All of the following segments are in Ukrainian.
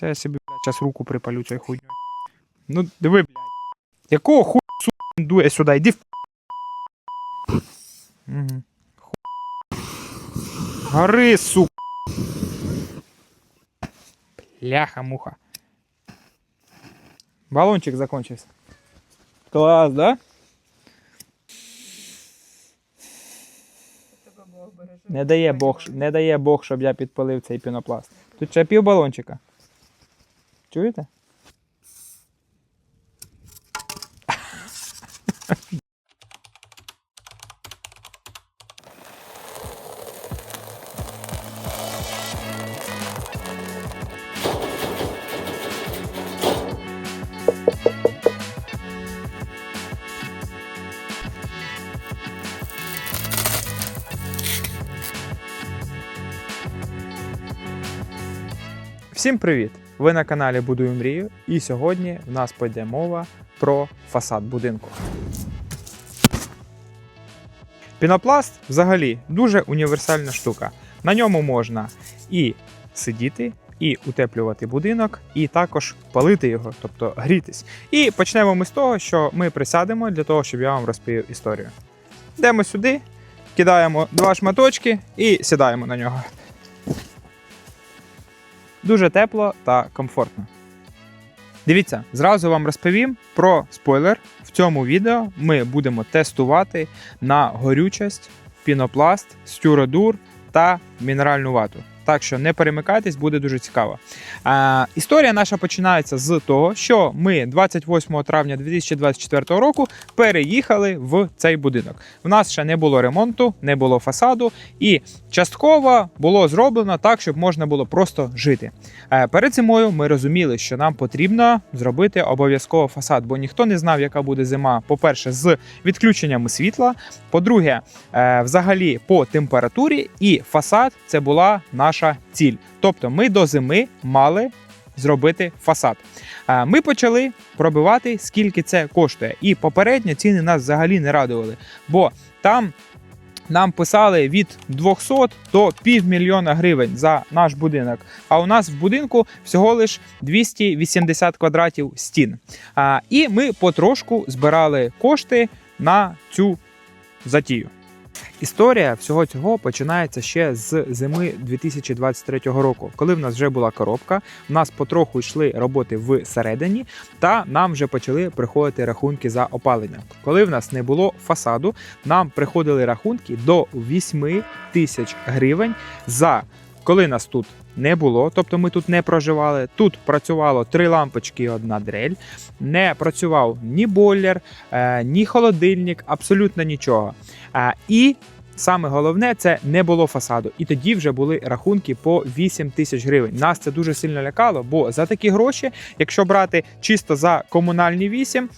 Це я собі, блядь, руку припалю цією хуйньою. Ну, диви, блядь. Якого хуй сука дує сюди? Іди в Угу. Гори, сука. Бляха-муха. Баллончик закончился. Класс, да? Не дає Бог, не дає Бог, щоб я підпалив цей пінопласт. Тут ще пів балончика. Чуєте? Всім привіт! Ви на каналі Будую мрію, і сьогодні в нас пойде мова про фасад будинку. Пінопласт взагалі дуже універсальна штука. На ньому можна і сидіти, і утеплювати будинок, і також палити його, тобто грітись. І почнемо ми з того, що ми присядемо для того, щоб я вам розповів історію. Йдемо сюди, кидаємо два шматочки і сідаємо на нього. Дуже тепло та комфортно. Дивіться, зразу вам розповім про спойлер. В цьому відео ми будемо тестувати на горючість, пінопласт, стюродур та мінеральну вату. Так що не перемикайтесь, буде дуже цікаво. А, історія наша починається з того, що ми 28 травня 2024 року переїхали в цей будинок. У нас ще не було ремонту, не було фасаду, і частково було зроблено так, щоб можна було просто жити. Е, Перед зимою ми розуміли, що нам потрібно зробити обов'язково фасад, бо ніхто не знав, яка буде зима. По-перше, з відключеннями світла. По-друге, е, взагалі по температурі, і фасад це була наша ціль. Тобто, ми до зими мали зробити фасад. Е, Ми почали пробивати, скільки це коштує. І попередньо ціни нас взагалі не радували, бо там. Нам писали від 200 до півмільйона гривень за наш будинок. А у нас в будинку всього лиш 280 квадратів стін. А, і ми потрошку збирали кошти на цю затію. Історія всього цього починається ще з зими 2023 року, коли в нас вже була коробка. В нас потроху йшли роботи всередині, та нам вже почали приходити рахунки за опалення. Коли в нас не було фасаду, нам приходили рахунки до 8 тисяч гривень за коли нас тут не було, тобто ми тут не проживали. Тут працювало три лампочки і одна дрель. Не працював ні бойлер, е, ні холодильник, абсолютно нічого. Е, і саме головне це не було фасаду. І тоді вже були рахунки по 8 тисяч гривень. Нас це дуже сильно лякало, бо за такі гроші, якщо брати чисто за комунальні 8,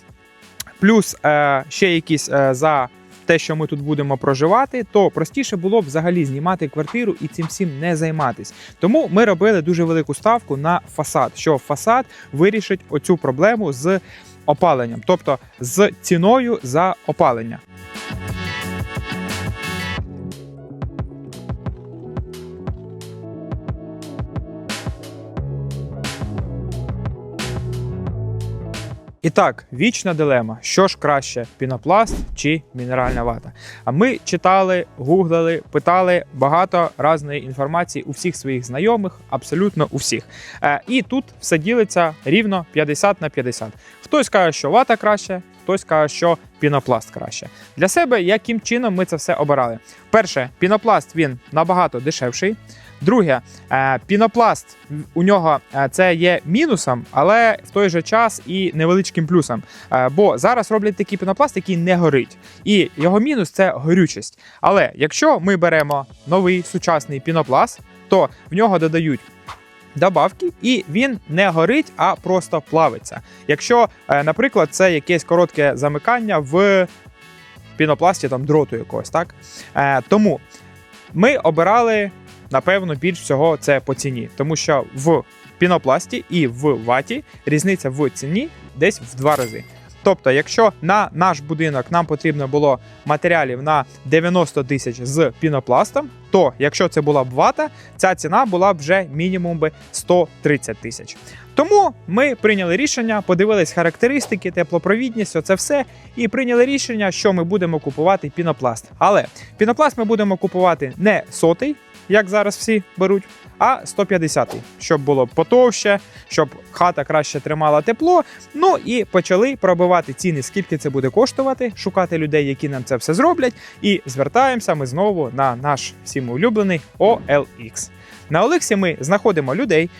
плюс е, ще якісь за те, що ми тут будемо проживати, то простіше було б взагалі знімати квартиру і цим всім не займатись. Тому ми робили дуже велику ставку на фасад, що фасад вирішить оцю проблему з опаленням, тобто з ціною за опалення. І так, вічна дилема: що ж краще: пінопласт чи мінеральна вата? А ми читали, гуглили, питали багато різної інформації у всіх своїх знайомих, абсолютно у всіх. Е, І тут все ділиться рівно 50 на 50. Хтось каже, що вата краще, хтось каже, що пінопласт краще. Для себе яким чином ми це все обирали? Перше, пінопласт він набагато дешевший. Друге, е, пінопласт у нього е, це є мінусом, але в той же час і невеличким плюсом. Е, Бо зараз роблять такий пінопласт, який не горить. І його мінус це горючість. Але якщо ми беремо новий сучасний пінопласт, то в нього додають. Добавки, і він не горить, а просто плавиться. Якщо, е, наприклад, це якесь коротке замикання в пінопласті там дроту якогось, так? Е, тому ми обирали напевно, більш всього це по ціні, тому що в пінопласті і в ваті різниця в ціні десь в два рази. Тобто, якщо на наш будинок нам потрібно було матеріалів на 90 тисяч з пінопластом, то якщо це була б вата, ця ціна була б вже мінімум би 130 тисяч. Тому ми прийняли рішення, подивились характеристики, теплопровідність, оце все, і прийняли рішення, що ми будемо купувати пінопласт. Але пінопласт ми будемо купувати не сотий, як зараз всі беруть, а 150-й, щоб було потовще, щоб хата краще тримала тепло. Ну і почали пробивати ціни, скільки це буде коштувати, шукати людей, які нам це все зроблять. І звертаємося ми знову на наш всім улюблений OLX. На Олексі ми знаходимо людей,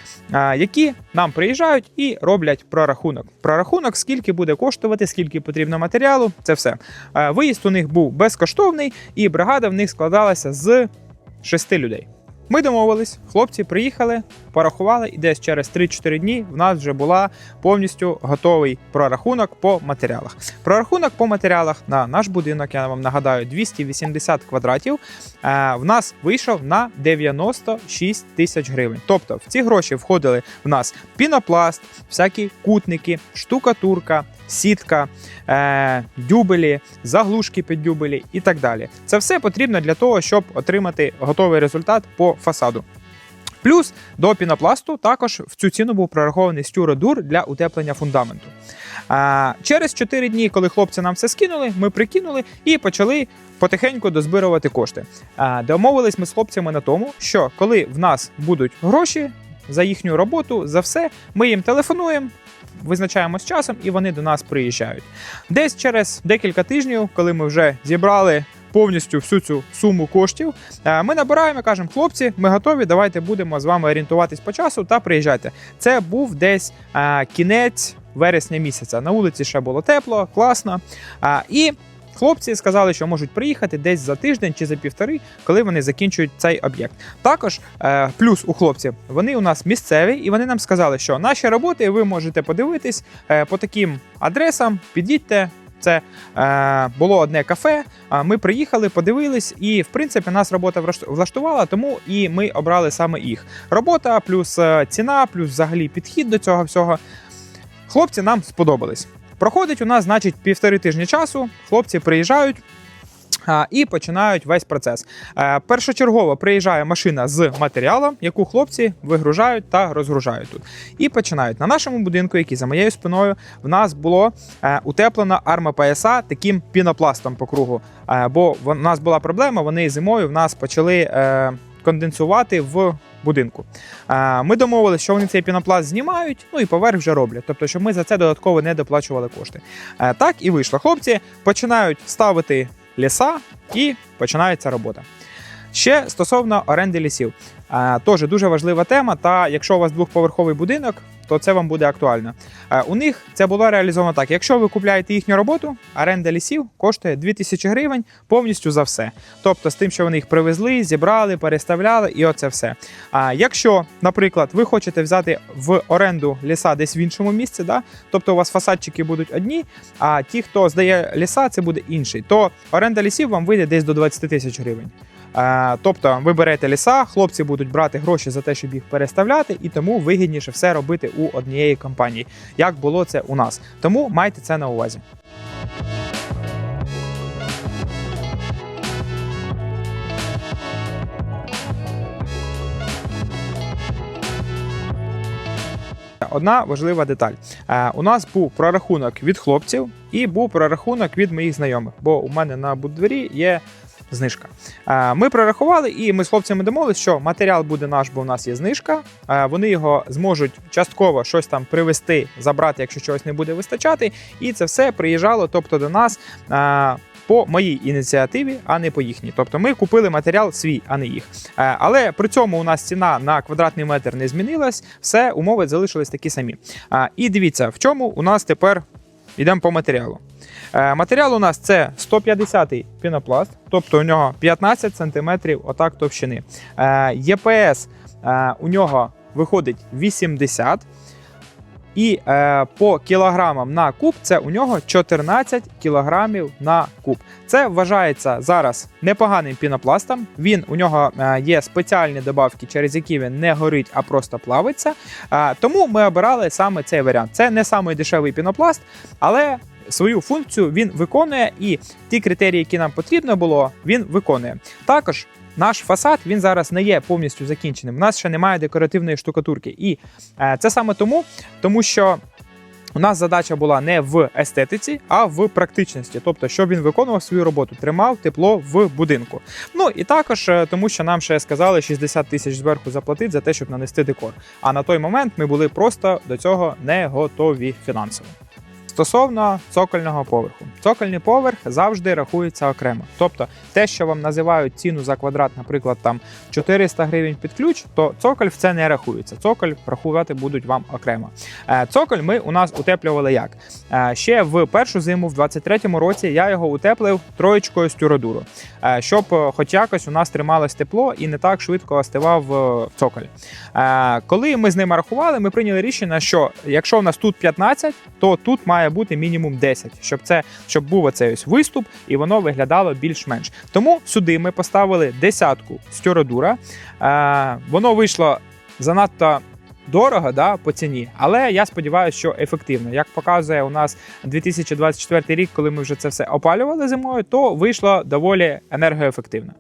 які нам приїжджають і роблять прорахунок. Прорахунок, скільки буде коштувати, скільки потрібно матеріалу. Це все. Виїзд у них був безкоштовний, і бригада в них складалася з шести людей. Ми домовились, хлопці приїхали, порахували, і десь через 3-4 дні в нас вже була повністю готовий прорахунок по матеріалах. Прорахунок по матеріалах на наш будинок, я вам нагадаю, 280 квадратів. е, В нас вийшов на 96 тисяч гривень. Тобто в ці гроші входили в нас пінопласт, всякі кутники, штукатурка, сітка, е, дюбелі, заглушки під дюбелі і так далі. Це все потрібно для того, щоб отримати готовий результат по фасаду. Плюс до пінопласту також в цю ціну був прорахований стюродур для утеплення фундаменту. А, через 4 дні, коли хлопці нам все скинули, ми прикинули і почали потихеньку дозбирувати кошти. А, домовились ми з хлопцями на тому, що коли в нас будуть гроші за їхню роботу, за все, ми їм телефонуємо. Визначаємо з часом, і вони до нас приїжджають. Десь через декілька тижнів, коли ми вже зібрали повністю всю цю суму коштів, е, ми набираємо і кажемо, хлопці, ми готові, давайте будемо з вами орієнтуватись по часу та приїжджайте. Це був десь е, кінець вересня місяця. На вулиці ще було тепло, класно. І хлопці сказали, що можуть приїхати десь за тиждень чи за півтори, коли вони закінчують цей об'єкт. Також е, плюс у хлопців вони у нас місцеві, і вони нам сказали, що наші роботи ви можете подивитись е, по таким адресам, підійдьте. Це е, було одне кафе. Ми приїхали, подивились, і в принципі нас робота влаштувала, тому і ми обрали саме їх. Робота, плюс е, ціна, плюс взагалі підхід до цього всього. Хлопці нам сподобались. Проходить у нас, значить, півтори тижні часу. Хлопці приїжджають. І починають весь процес. Е, Першочергово приїжджає машина з матеріалом, яку хлопці вигружають та розгружають тут. І починають на нашому будинку, який за моєю спиною, в нас було е, утеплено армопояса таким пінопластом по кругу. Е, Бо в нас була проблема, вони зимою в нас почали конденсувати в будинку. Ми домовилися, що вони цей пінопласт знімають, ну і поверх вже роблять. Тобто, щоб ми за це додатково не доплачували кошти. Так і вийшло. Хлопці починають ставити ліса і починається робота. Ще стосовно оренди лісів. Теж дуже важлива тема. Та якщо у вас двохповерховий будинок, то це вам буде актуально. Е, У них це було реалізовано так: якщо ви купляєте їхню роботу, оренда лісів коштує 2000 гривень повністю за все. Тобто з тим, що вони їх привезли, зібрали, переставляли, і оце все. А якщо, наприклад, ви хочете взяти в оренду ліса десь в іншому місці, да? тобто у вас фасадчики будуть одні, а ті, хто здає ліса, це буде інший, то оренда лісів вам вийде десь до 20 тисяч гривень. Е, Тобто ви берете ліса, хлопці будуть брати гроші за те, щоб їх переставляти, і тому вигідніше все робити у однієї компанії, як було це у нас. Тому майте це на увазі. Одна важлива деталь. Е, у нас був прорахунок від хлопців і був прорахунок від моїх знайомих, бо у мене на буддвері є знижка. Е, Ми прорахували, і ми з хлопцями домовилися, що матеріал буде наш, бо у нас є знижка. Е, Вони його зможуть частково щось там привезти, забрати, якщо чогось не буде вистачати. І це все приїжджало, тобто до нас. е, По моїй ініціативі, а не по їхній. Тобто ми купили матеріал свій, а не їх. Але при цьому у нас ціна на квадратний метр не змінилась, все умови залишились такі самі. І дивіться, в чому у нас тепер йдемо по матеріалу. Е, Матеріал у нас це 150-й пінопласт, тобто у нього 15 см отак товщини. Е, ЄПС е, у нього виходить 80 і е, по кілограмам на куб це у нього 14 кілограмів на куб. Це вважається зараз непоганим пінопластом. Він у нього е, є спеціальні добавки, через які він не горить, а просто плавиться. Е, тому ми обирали саме цей варіант. Це не самий дешевий пінопласт, але свою функцію він виконує, і ті критерії, які нам потрібно було, він виконує. Також наш фасад він зараз не є повністю закінченим. У нас ще немає декоративної штукатурки. І е, це саме тому, тому що. У нас задача була не в естетиці, а в практичності, тобто, щоб він виконував свою роботу, тримав тепло в будинку. Ну і також е, тому, що нам ще сказали 60 тисяч зверху заплатити за те, щоб нанести декор. А на той момент ми були просто до цього не готові фінансово. Стосовно цокольного поверху, цокольний поверх завжди рахується окремо. Тобто, те, що вам називають ціну за квадрат, наприклад, там 400 гривень під ключ, то цоколь в це не рахується. Цоколь рахувати будуть вам окремо. Е, Цоколь ми у нас утеплювали як Е, ще в першу зиму, в 23-му році, я його утеплив троєчкою стюродуру, е, щоб хоч якось у нас трималось тепло і не так швидко остивав цоколь. Коли ми з ними рахували, ми прийняли рішення, що якщо в нас тут 15, то тут має бути мінімум 10, щоб це щоб був оцей ось виступ і воно виглядало більш-менш. Тому сюди ми поставили десятку стюродура. Е, Воно вийшло занадто. Дорого да, по ціні, але я сподіваюся, що ефективно. Як показує у нас 2024 рік, коли ми вже це все опалювали зимою, то вийшло доволі енергоефективно.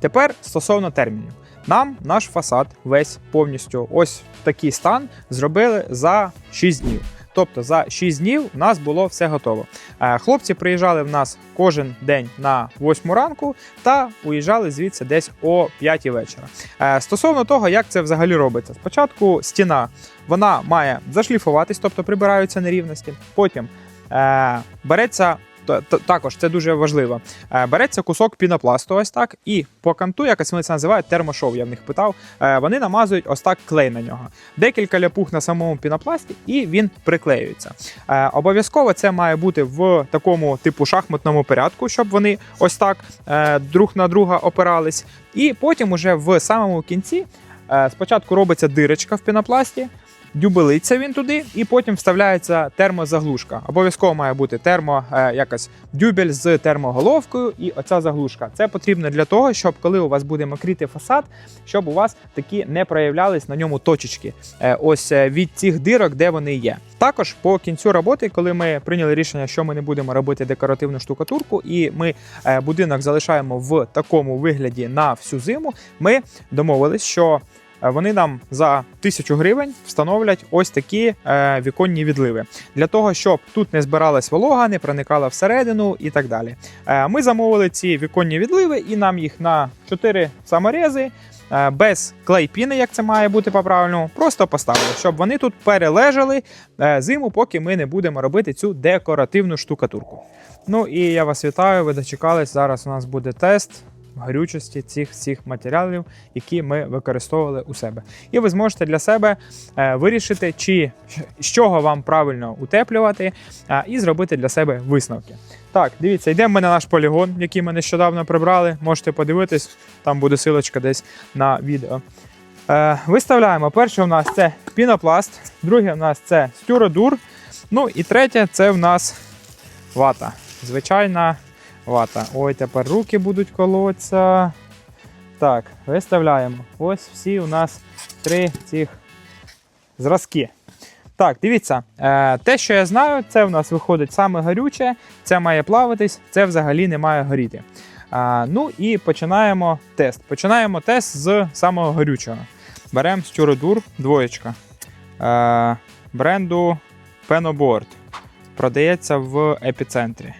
Тепер стосовно термінів. Нам наш фасад весь повністю ось такий стан зробили за 6 днів. Тобто за 6 днів у нас було все готово. Е, Хлопці приїжджали в нас кожен день на 8 ранку та уїжджали звідси десь о 5 вечора. Е, Стосовно того, як це взагалі робиться, спочатку стіна вона має зашліфуватись, тобто прибираються нерівності. Потім е, береться. Та- Також це дуже важливо. Е, Береться кусок пінопласту, ось так, і по канту, якось вони це називають термошов, я в них питав. е, Вони намазують ось так клей на нього. Декілька ляпух на самому пінопласті, і він приклеюється. Е, Обов'язково це має бути в такому типу шахматному порядку, щоб вони ось так друг на друга опирались. І потім, уже в самому кінці, спочатку робиться дирочка в пінопласті. Дюбелиться він туди, і потім вставляється термозаглушка. Обов'язково має бути термо е, якось дюбель з термоголовкою і оця заглушка. Це потрібно для того, щоб коли у вас буде мокріти фасад, щоб у вас такі не проявлялись на ньому точечки. е, ось е, від цих дирок, де вони є. Також по кінцю роботи, коли ми прийняли рішення, що ми не будемо робити декоративну штукатурку, і ми е, будинок залишаємо в такому вигляді на всю зиму, ми домовились, що вони нам за тисячу гривень встановлять ось такі е, віконні відливи для того, щоб тут не збиралась волога, не проникала всередину і так далі. Е, ми замовили ці віконні відливи, і нам їх на 4 саморези. е, Без клейпіни, як це має бути по-правильному, просто поставили, щоб вони тут перележали е, зиму, поки ми не будемо робити цю декоративну штукатурку. Ну і я вас вітаю, ви дочекались. Зараз у нас буде тест горючості цих всіх матеріалів, які ми використовували у себе. І ви зможете для себе е, вирішити, чи з чого вам правильно утеплювати, е, і зробити для себе висновки. Так, дивіться, йдемо ми на наш полігон, який ми нещодавно прибрали. Можете подивитись, там буде силочка десь на відео. Е, виставляємо. Перше у нас це пінопласт, друге у нас це стюродур. Ну і третє це в нас вата. Звичайна вата. Ой, тепер руки будуть колоться. Так, виставляємо. Ось всі у нас три цих зразки. Так, дивіться, е, те, що я знаю, це в нас виходить саме горюче, це має плаватись, це взагалі не має горіти. А, ну і починаємо тест. Починаємо тест з самого горючого. Беремо стюродур двоєчка е, бренду Penoboard. Продається в епіцентрі.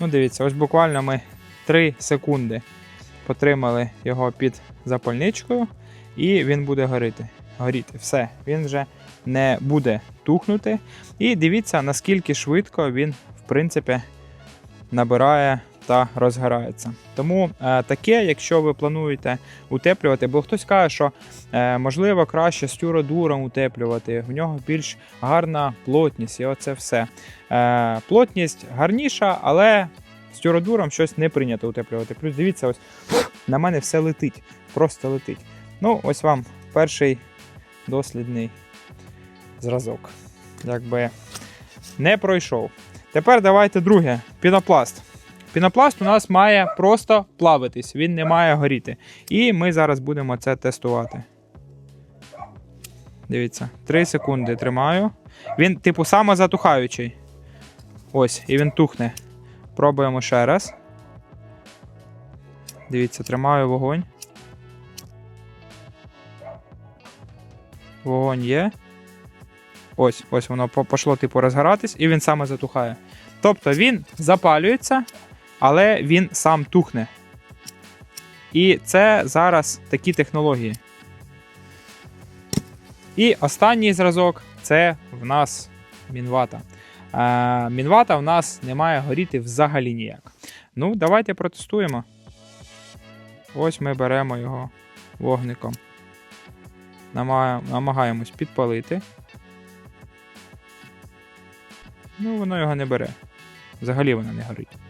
Ну, дивіться, ось буквально ми 3 секунди потримали його під запальничкою, і він буде горіти. Горіти. Все, він вже не буде тухнути. І дивіться, наскільки швидко він, в принципі, набирає та розгорається. Тому е, таке, якщо ви плануєте утеплювати, бо хтось каже, що е, можливо краще стюродуром утеплювати, в нього більш гарна плотність, і оце все. Е, плотність гарніша, але стюродуром щось не прийнято утеплювати. Плюс дивіться, ось на мене все летить, просто летить. Ну, ось вам перший дослідний зразок. Якби не пройшов. Тепер давайте друге. Пінопласт. Пінопласт у нас має просто плавитись, він не має горіти. І ми зараз будемо це тестувати. Дивіться, 3 секунди тримаю. Він, типу, самозатухаючий. Ось, і він тухне. Пробуємо ще раз. Дивіться, тримаю вогонь. Вогонь є. Ось, ось воно пошло, типу, розгоратись, і він саме затухає. Тобто він запалюється, але він сам тухне. І це зараз такі технології. І останній зразок це в нас мінвата. Е, мінвата в нас не має горіти взагалі ніяк. Ну, давайте протестуємо. Ось ми беремо його вогником. Намагаємось підпалити. Ну, воно його не бере. Взагалі воно не горить.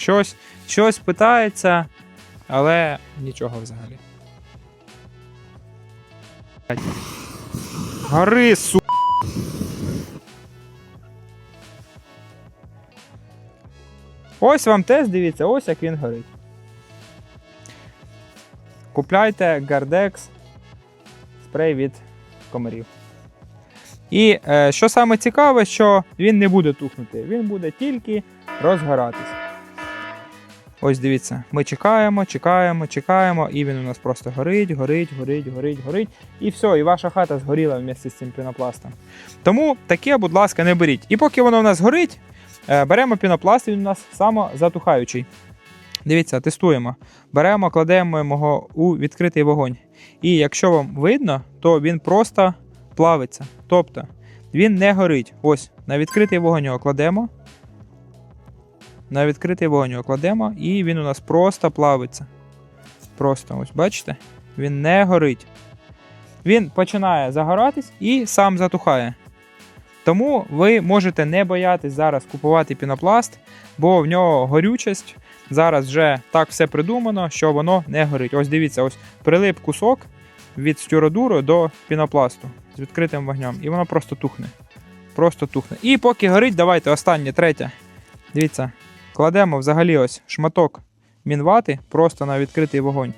Щось, щось питається, але нічого взагалі. Гори, су. Ось вам тест, дивіться, ось як він горить. Купляйте Gardex спрей від комарів. І е, що саме цікаве, що він не буде тухнути, він буде тільки розгоратись. Ось дивіться, ми чекаємо, чекаємо, чекаємо, і він у нас просто горить, горить, горить, горить, горить. І все, і ваша хата згоріла вместе з цим пінопластом. Тому таке, будь ласка, не беріть. І поки воно у нас горить, е, беремо пінопласт, він у нас самозатухаючий. Дивіться, тестуємо. Беремо, кладемо його у відкритий вогонь. І якщо вам видно, то він просто плавиться. Тобто він не горить. Ось, на відкритий вогонь його кладемо. На відкритий вогонь його кладемо, і він у нас просто плавиться. Просто, ось, бачите? Він не горить. Він починає загоратись і сам затухає. Тому ви можете не боятись зараз купувати пінопласт, бо в нього горючість. Зараз вже так все придумано, що воно не горить. Ось дивіться, ось прилип кусок від стюродуру до пінопласту з відкритим вогнем, і воно просто тухне. Просто тухне. І поки горить, давайте останнє, третє. Дивіться, кладемо взагалі ось шматок мінвати просто на відкритий вогонь.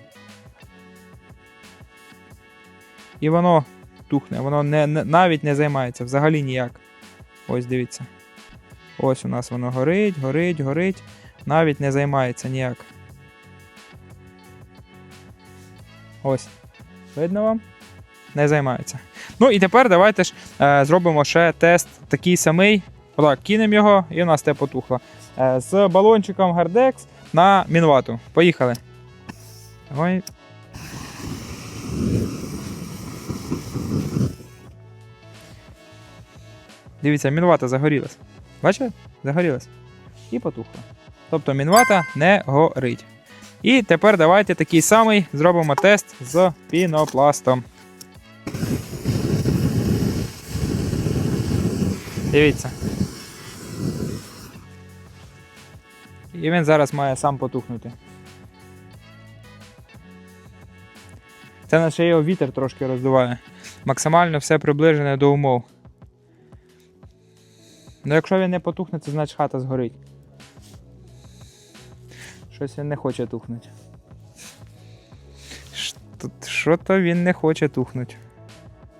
І воно тухне, воно не, навіть не займається взагалі ніяк. Ось дивіться. Ось у нас воно горить, горить, горить навіть не займається ніяк. Ось. Видно вам? Не займається. Ну і тепер давайте ж е, зробимо ще тест такий самий. Отак, кинемо його, і у нас те потухло. Е, з балончиком Гарdex на мінвату. Поїхали. Ой. Дивіться, мінвата загорілась. Бачите? Загорілась. І потухла. Тобто мінвата не горить. І тепер давайте такий самий зробимо тест з пінопластом. Дивіться. І він зараз має сам потухнути. Це наче його вітер трошки роздуває. Максимально все приближене до умов. Ну якщо він не потухне, це значить хата згорить. Щось він не хоче тухнути. Що то він не хоче тухнути.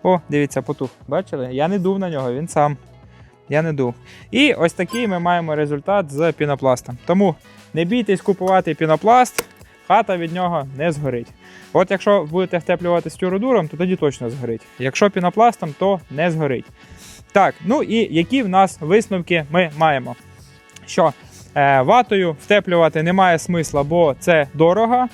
О, дивіться, потух. Бачили? Я не дув на нього, він сам. Я не дув. І ось такий ми маємо результат з пінопластом. Тому не бійтесь купувати пінопласт, хата від нього не згорить. От якщо будете втеплювати стюродуром, то тоді точно згорить. Якщо пінопластом, то не згорить. Так, ну і які в нас висновки ми маємо? Що е, ватою втеплювати немає смисла, бо це дорого.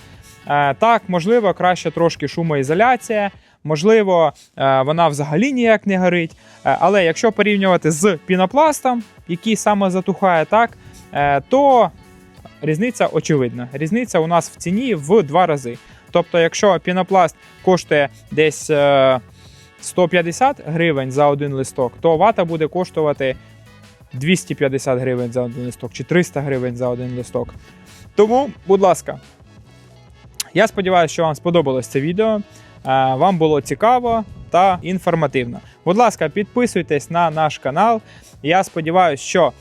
Е, так, можливо, краще трошки шумоізоляція, можливо, е, вона взагалі ніяк не горить. Е, але якщо порівнювати з пінопластом, який саме затухає, так, е, то різниця очевидна. Різниця у нас в ціні в два рази. Тобто, якщо пінопласт коштує десь е, 150 гривень за один листок, то вата буде коштувати 250 гривень за один листок чи 300 гривень за один листок. Тому, будь ласка, я сподіваюся, що вам сподобалось це відео. Вам було цікаво. та інформативно. Будь ласка, підписуйтесь на наш канал. Я сподіваюся, що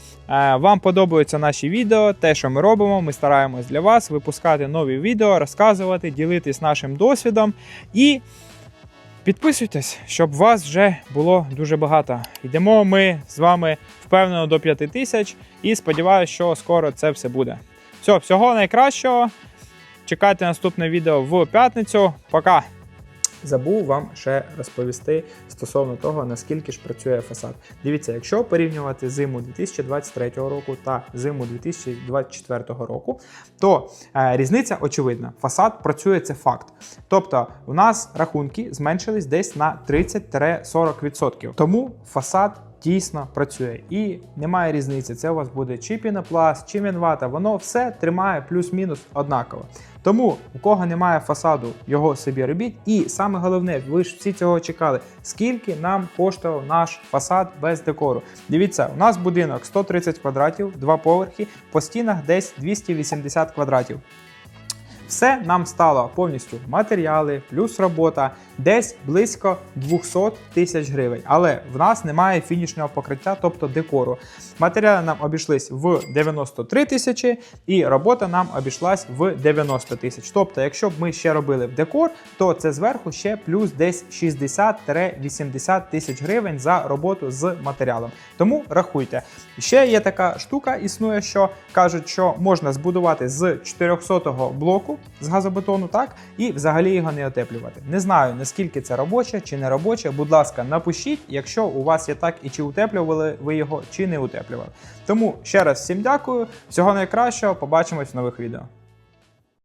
вам подобаються наші відео, те, що ми робимо. Ми стараємось для вас випускати нові відео, розказувати, ділитись нашим досвідом і. Підписуйтесь, щоб вас вже було дуже багато. Йдемо ми з вами впевнено до 5 тисяч і сподіваюся, що скоро це все буде. Все, всього найкращого. Чекайте наступне відео в п'ятницю. Пока! Забув вам ще розповісти стосовно того, наскільки ж працює фасад. Дивіться, якщо порівнювати зиму 2023 року та зиму 2024 року, то е, різниця очевидна. Фасад працює це факт. Тобто, у нас рахунки зменшились десь на 30-40%. Тому фасад. Дійсно працює і немає різниці. Це у вас буде чи пінопласт, чи мінвата. Воно все тримає плюс-мінус однаково. Тому у кого немає фасаду, його собі робіть. І саме головне, ви ж всі цього чекали. Скільки нам коштував наш фасад без декору? Дивіться, у нас будинок 130 квадратів, два поверхи, по стінах десь 280 квадратів. Все нам стало повністю матеріали, плюс робота, десь близько 200 тисяч гривень. Але в нас немає фінішного покриття, тобто декору. Матеріали нам обійшлись в 93 тисячі, і робота нам обійшлась в 90 тисяч. Тобто, якщо б ми ще робили в декор, то це зверху ще плюс десь 60-80 тисяч гривень за роботу з матеріалом. Тому рахуйте. Ще є така штука, існує, що кажуть, що можна збудувати з 400-го блоку з газобетону, так, і взагалі його не отеплювати. Не знаю, наскільки це робоче чи не робоче. Будь ласка, напишіть, якщо у вас є так і чи утеплювали ви його, чи не утеплювали. Тому ще раз всім дякую, всього найкращого, побачимось в нових відео.